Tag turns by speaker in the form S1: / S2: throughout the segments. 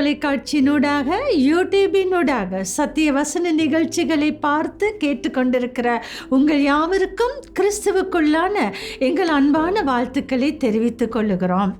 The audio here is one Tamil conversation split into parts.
S1: தொலைக்காட்சியினூடாக யூடியூபினூடாக சத்திய வசன நிகழ்ச்சிகளை பார்த்து கேட்டுக்கொண்டிருக்கிற உங்கள் யாவருக்கும் கிறிஸ்துவுக்குள்ளான எங்கள் அன்பான வாழ்த்துக்களை தெரிவித்துக் கொள்ளுகிறோம்.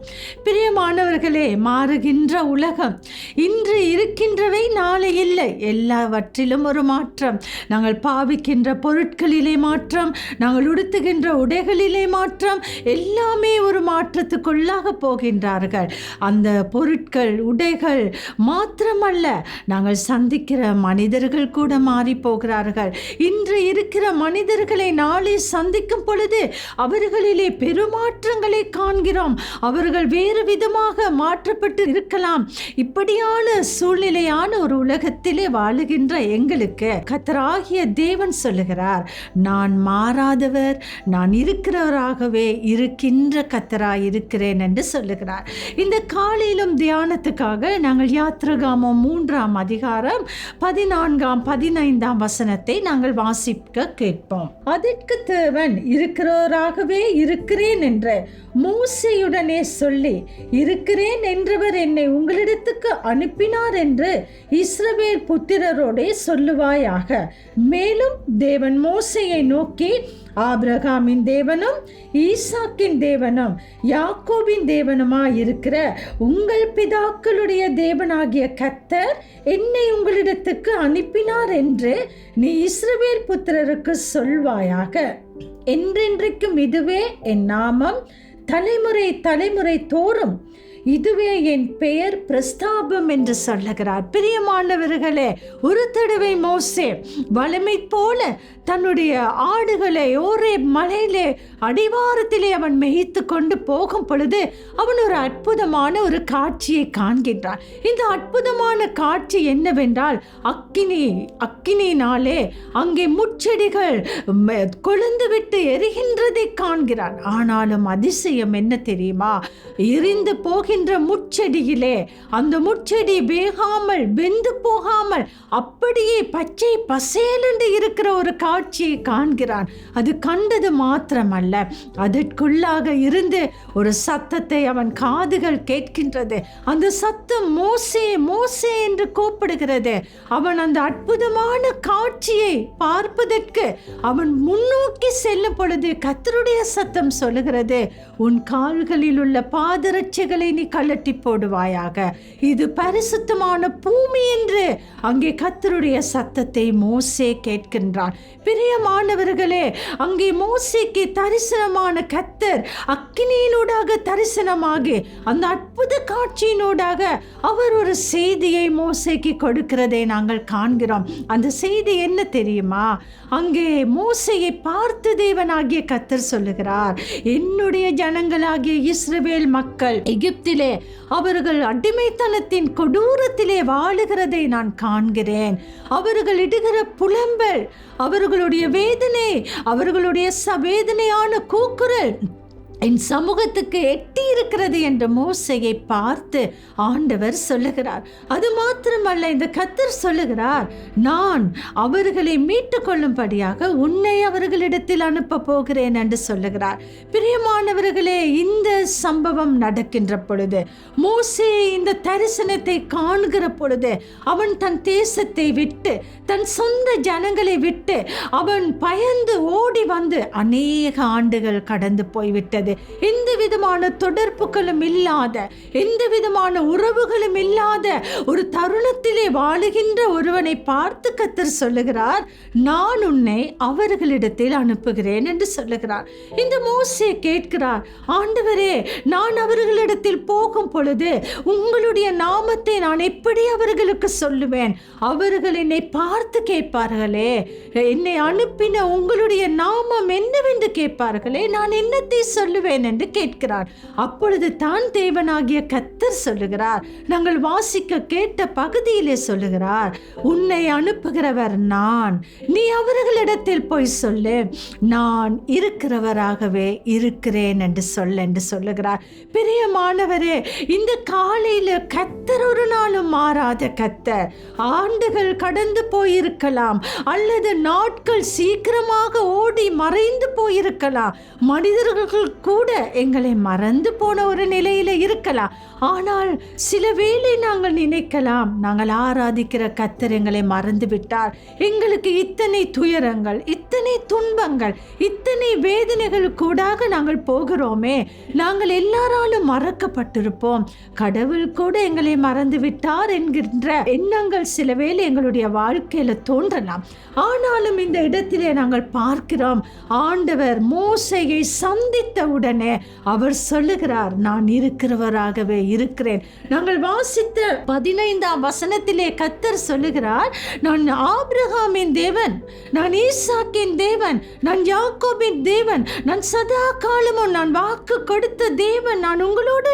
S1: பிரியமானவர்களே மாறுகின்ற உலகம் இன்று இருக்கின்றவை நாளை இல்லை. எல்லாவற்றிலும் ஒரு மாற்றம். நாங்கள் பாவிக்கின்ற பொருட்களிலே மாற்றம் நாங்கள் உடுத்துகின்ற உடைகளிலே மாற்றம் எல்லாமே ஒரு மாற்றத்துக்குள்ளாக போகின்றார்கள். அந்த பொருட்கள் உடைகள் மாத்திரமல்ல நாங்கள் சந்திக்கிற மனிதர்கள் கூட மாறி போகிறார்கள் இன்று இருக்கிற மனிதர்களை நாளை சந்திக்கும் பொழுது அவர்களிலே பெருமாற்றங்களை காண்கிறோம். அவர்கள் வேறு விதமாக மாற்றப்பட்டு இருக்கலாம். இப்படியான சூழ்நிலையான ஒரு உலகத்திலே வாழுகின்ற எங்களுக்கு கத்தராகிய தேவன் சொல்லுகிறார் நான் மாறாதவர் நான் இருக்கிறவராகவே இருக்கின்ற கத்தராய் இருக்கிறேன் என்று சொல்லுகிறார். இந்த காலையிலும் தியானத்துக்காக நாங்கள் யாத்திரகாமம் மூன்றாம் அதிகாரம் பதினான்காம் பதினைந்தாம் வசனத்தை நாங்கள் வாசிக்க கேட்போம். அதற்கு தேவன் இருக்கிறவராகவே இருக்கிறேன் என்று மூசையுடனே சொல்லி இருக்கிறேன் என்றவர் என்னை உங்களிடத்துக்கு அனுப்பினார் என்று இஸ்ரவேல் புத்திரரோடே சொல்லுவாயாக. மேலும் தேவன் மோசையை நோக்கி ஆபிரகாமின் தேவனும் ஈசாக்கின் தேவனும் யாக்கோபின் தேவனுமாய் இருக்கிற உங்கள் பிதாக்களுடைய தேவனாகிய கத்தர் என்னை உங்களிடத்துக்கு அனுப்பினார் என்று நீ இஸ்ரவேல் புத்திரருக்கு சொல்வாயாக. என்றென்றைக்கும் இதுவே என் நாமம். தலைமுறை தலைமுறை தோறும் இதுவே என் பெயர் பிரஸ்தாபம் என்று சொல்லுகிறார். பிரியமானவர்களே ஒரு தடவை மோசே வலிமை போல தன்னுடைய ஆடுகளை ஒரே மலையிலே அடிவாரத்திலே அவன் மேய்த்து கொண்டு போகும் பொழுது அவன் ஒரு அற்புதமான ஒரு காட்சியை காண்கின்றான். இந்த அற்புதமான காட்சி என்னவென்றால் அக்கினி அக்கினினாலே அங்கே முச்செடிகள் ம- கொழுந்து விட்டு எரிகின்றதை காண்கிறான். ஆனாலும் அதிசயம் என்ன தெரியுமா? எரிந்து போகின்ற முச்செடியிலே அந்த முச்செடி வேகாமல் வெந்து போகாமல் அப்படியே பச்சை பசேலென்று இருக்கிற ஒரு காட்சியை காண்கிறான். அது கண்டது மாத்திரமல்ல. அதற்குள்ளாக இருந்து ஒரு சத்தத்தை அவன் காதுகள் கேட்கின்றது. அந்த சத்தம் மோசே மோசே என்று கூப்பிடுகிறது. அவன் அந்த அற்புதமான காட்சியை பார்ப்பதற்கு அவன் முன்னோக்கி செல்லும் பொழுது கத்தருடைய சத்தம் சொல்லுகிறது. உன் கால்களில் உள்ள பாதரட்சைகளை நீ கலட்டி போடுவாயாக. இது பரிசுத்தமான பூமி என்று அங்கே கத்தருடைய சத்தத்தை மோசே கேட்கின்றான். பிரியமானவர்களே அங்கே மோசேக்கு தரிசனமான கத்தர் அக்கினியினூடாக தரிசனமாகி அந்த அற்புத காட்சியினூடாக அவர் ஒரு செய்தியை மோசைக்கு கொடுக்கிறதை நாங்கள் காண்கிறோம். அந்த செய்தி என்ன தெரியுமா? அங்கே மோசையை பார்த்து தேவனாகிய கத்தர் சொல்லுகிறார் என்னுடைய ஜனங்களாகிய இஸ்ரவேல் மக்கள் எகிப்திலே அவர்கள் அடிமைத்தனத்தின் கொடூரத்திலே வாழுகிறதை நான் காண்கிறேன். அவர்கள் இடுகிற புலம்பல் அவர்களுடைய வேதனை அவர்களுடைய சவேதனையான கூக்குரல் என் சமூகத்துக்கு எட்டி இருக்கிறது என்ற மோசையை பார்த்து ஆண்டவர் சொல்லுகிறார். அது மாத்திரமல்ல இந்த கத்தர் சொல்லுகிறார் நான் அவர்களை மீட்டு கொள்ளும்படியாக உன்னை அவர்களிடத்தில் அனுப்ப போகிறேன் என்று சொல்லுகிறார். பிரியமானவர்களே இந்த சம்பவம் நடக்கின்ற பொழுது மோசே இந்த தரிசனத்தை காண்கிற பொழுது அவன் தன் தேசத்தை விட்டு தன் சொந்த ஜனங்களை விட்டு அவன் பயந்து ஓடி வந்து அநேக ஆண்டுகள் கடந்து போய்விட்டது. எந்த விதமான தொடர்புகளும் இல்லாத எந்த விதமான உறவுகளும் இல்லாத ஒரு தருணத்திலே வாழுகின்ற ஒருவனை பார்த்து கத்தர் சொல்லுகிறார் நான் உன்னை அவர்களிடத்தில் அனுப்புகிறேன் என்று சொல்லுகிறார். இந்த மோசே கேட்கிறார் ஆண்டவரே நான் அவர்களிடத்தில் போகும் பொழுது உங்களுடைய நாமத்தை நான் எப்படி அவர்களுக்கு சொல்லுவேன்? அவர்கள் என்னை பார்த்து கேட்பார்களே. என்னை அனுப்பின உங்களுடைய நாமம் என்னவென்று கேட்பார்களே? நான் என்னத்தை சொல்லுவேன்? என்று கேட்கிறார். அப்பொழுது தான் தேவனாகிய கத்தர் சொல்லுகிறார் நாங்கள் வாசிக்க கேட்ட பகுதியிலே சொல்லுகிறார் உன்னை அனுப்ப அனுப்புகிறவர் நான். நீ அவர்களிடத்தில் போய் சொல்லு. நான் இருக்கிறவராகவே இருக்கிறேன் என்று சொல் என்று சொல்லுகிறார். பிரியமானவரே இந்த காலையில கத்தர் ஒரு நாளும் மாறாத கத்தர். ஆண்டுகள் கடந்து போயிருக்கலாம். அல்லது நாட்கள் சீக்கிரமாக ஓடி மறைந்து போயிருக்கலாம். மனிதர்கள் கூட எங்களை மறந்து போன ஒரு நிலையில இருக்கலாம். ஆனால் சில வேளை நாங்கள் நினைக்கலாம் நாங்கள் ஆராதிக்கிற கத்தர் எங்களை மறந்து விட்டார். எங்களுக்கு இத்தனை துயரங்கள் இத்தனை துன்பங்கள் இத்தனை வேதனைகளுக்கூடாக நாங்கள் போகிறோமே. நாங்கள் எல்லாராலும் மறக்கப்பட்டிருப்போம். கடவுள் கூட எங்களை மறந்து விட்டார் என்கின்ற எண்ணங்கள் சில வேளை எங்களுடைய வாழ்க்கையில தோன்றலாம். ஆனாலும் இந்த இடத்திலே நாங்கள் பார்க்கிறோம். ஆண்டவர் மோசையை சந்தித்த உடனே அவர் சொல்லுகிறார் நான் இருக்கிறவராகவே இருக்கிறேன். நாங்கள் வாசித்த பதினைந்தாம் வசனத்திலே கத்தர் சொல்லுகிறார் நான் ஆப்ரஹாமின் தேவன் நான் ஈசாக்கின் தேவன் நான் யாக்கோபின் தேவன் நான் சதா காலமும் நான் வாக்கு கொடுத்த தேவன் நான் உங்களோட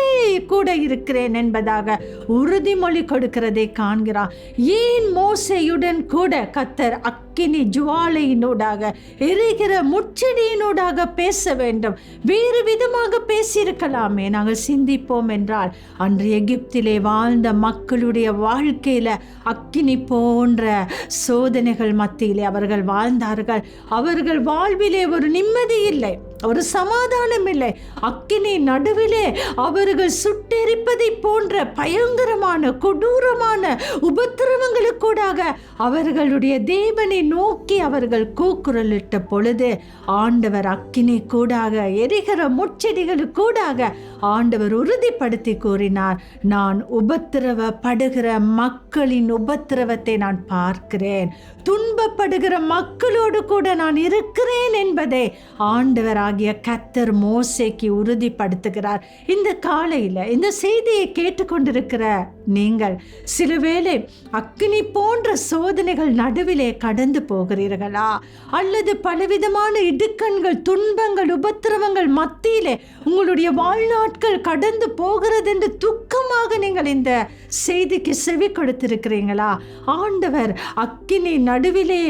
S1: கூட இருக்கிறேன் என்பதாக உறுதிமொழி கொடுக்கிறதை காண்கிறார். ஏன் மோசையுடன் கூட கத்தர் அக்கினி ஜுவாலையினூடாக எரிகிற முச்செடியினூடாக பேச வேண்டும்? வேறு விதமாக பேசியிருக்கலாமே நாங்கள் சிந்திப்போம் என்றால் அன்று எகிப்திலே வாழ்ந்த மக்களுடைய வாழ்க்கையில் அக்கினி போன்ற சோதனைகள் மத்தியிலே அவர்கள் வாழ்ந்தார்கள். அவர்கள் வாழ்விலே ஒரு நிம்மதி இல்லை. ஒரு சமாதானம் இல்லை அக்கினி நடுவிலே அவர்கள் சுட்டெரிப்பதை போன்ற பயங்கரமான கொடூரமான உபத்திரவங்களுக்கூடாக அவர்களுடைய தேவனை நோக்கி அவர்கள் கூக்குரலிட்ட பொழுது ஆண்டவர் அக்கினி கூடாக எரிகிற முச்செடிகளுக்கூடாக ஆண்டவர் உறுதிப்படுத்தி கூறினார் நான் உபத்திரவப்படுகிற மக்களின் உபத்திரவத்தை நான் பார்க்கிறேன். துன்பப்படுகிற மக்களோடு கூட நான் இருக்கிறேன் என்பதை ஆண்டவர் ஆகிய கத்தர் மோசைக்கு உறுதிப்படுத்துகிறார். இந்த காலையில் இந்த செய்தியை கேட்டுக்கொண்டிருக்கிற நீங்கள் சிலவேளை அக்னி போன்ற சோதனைகள் நடுவிலே கடந்து போகிறீர்களா? அல்லது பலவிதமான இடுக்கண்கள் துன்பங்கள் உபத்திரவங்கள் மத்தியிலே உங்களுடைய வாழ்நாட்கள் கடந்து போகிறது என்று துக்கமாக நீங்கள் இந்த செய்திக்கு செவி கொடுத்திருக்கிறீங்களா? ஆண்டவர் அக்கினி நடுவிலே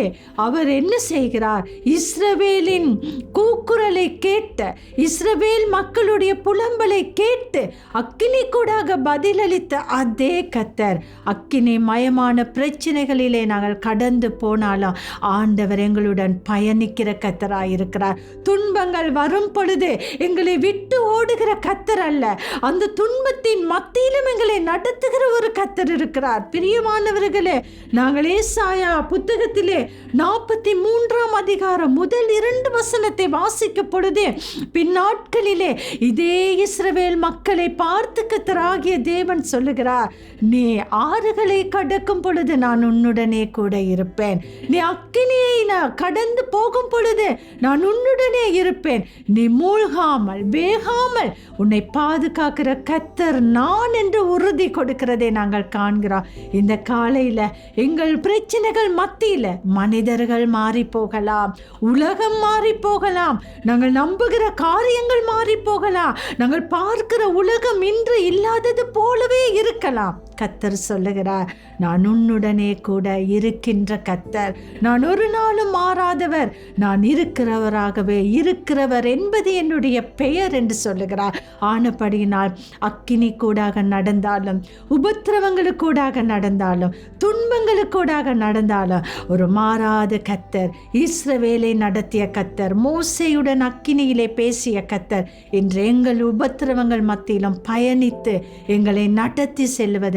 S1: அவர் என்ன செய்கிறார்? இஸ்ரவேலின் கூக்குரலை கேட்ட இஸ்ரவேல் மக்களுடைய புலம்பலை கேட்டு அக்கினி கூடாக பதிலளித்த அதே கத்தர். அக்கினி மயமான பிரச்சனைகளிலே நாங்கள் கடந்து போனாலும். ஆண்டவர் எங்களுடன் பயணிக்கிற கத்தராயிருக்கிறார். துன்பங்கள் வரும் பொழுது எங்களை விட்டு ஓடுகிற கத்தர் அல்ல. அந்த துன்பத்தின் மத்தியிலும் எங்களை நடத்துகிற ஒரு கத்தர் இருக்கிறார். பிரியமானவர்களே நாங்கள் ஏசாயா புத்தகத்திலே நாற்பத்தி மூன்றாம் அதிகாரம் முதல் இரண்டு வசனத்தை வாசிக்க பொழுதே பின்னாட்களிலே இதே இஸ்ரவேல் மக்களை பார்த்து கத்தராகிய தேவன் சொல்லுகிறார் நீ ஆறுகளை கடக்கும் பொழுது நான் உன்னுடனே கூட இருப்பேன். நீ அக்கினியை நான் கடந்து போகும் பொழுது நான் உன்னுடனே இருப்பேன். நீ மூழ்காமல் வேகாமல் உன்னை பாதுகாக்கிற கத்தர் நான் என்று உறுதி கொடுக்கிறதை நாங்கள் காண்கிறோம். இந்த காலையில் எங்கள் பிரச்சனைகள் மத்தியில் மனிதர்கள் மாறி போகலாம் உலகம் மாறி போகலாம். நாங்கள் நம்புகிற காரியங்கள் மாறி போகலாம். நாங்கள் பார்க்கிற உலகம் இன்று இல்லாதது போலவே இருக்கலாம். கத்தர் சொல்லுகிறார் நான் உன்னுடனே கூட இருக்கின்ற கத்தர். நான் ஒரு நாளும் மாறாதவர். நான் இருக்கிறவராகவே இருக்கிறவர் என்பது என்னுடைய பெயர் என்று சொல்லுகிறார். ஆனபடியினால் அக்கினி கூடாக நடந்தாலும் உபத்திரவங்களுக்கூடாக நடந்தாலும் துன்பங்களுக்கூடாக நடந்தாலும் ஒரு மாறாத கத்தர் இஸ்ரவேலை நடத்திய கத்தர் மோசையுடன் அக்கினியிலே பேசிய கத்தர் இன்று எங்கள் உபத்திரவங்கள் மத்தியிலும் பயணித்து எங்களை நடத்தி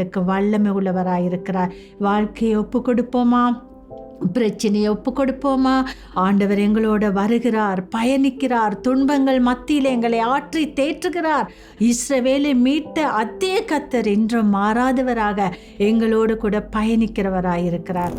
S1: செல்வதற்கு வல்லமை உள்ளவராயிருக்கிறார். வாழ்க்கையை ஒப்பு கொடுப்போமா பிரச்சனையை ஒப்பு கொடுப்போமா ஆண்டவர் எங்களோட வருகிறார் பயணிக்கிறார் துன்பங்கள் மத்தியில் எங்களை ஆற்றி தேற்றுகிறார். இஸ்ரவேலை மீட்ட அதே கத்தர் இன்றும் மாறாதவராக எங்களோடு கூட பயணிக்கிறவராயிருக்கிறார்.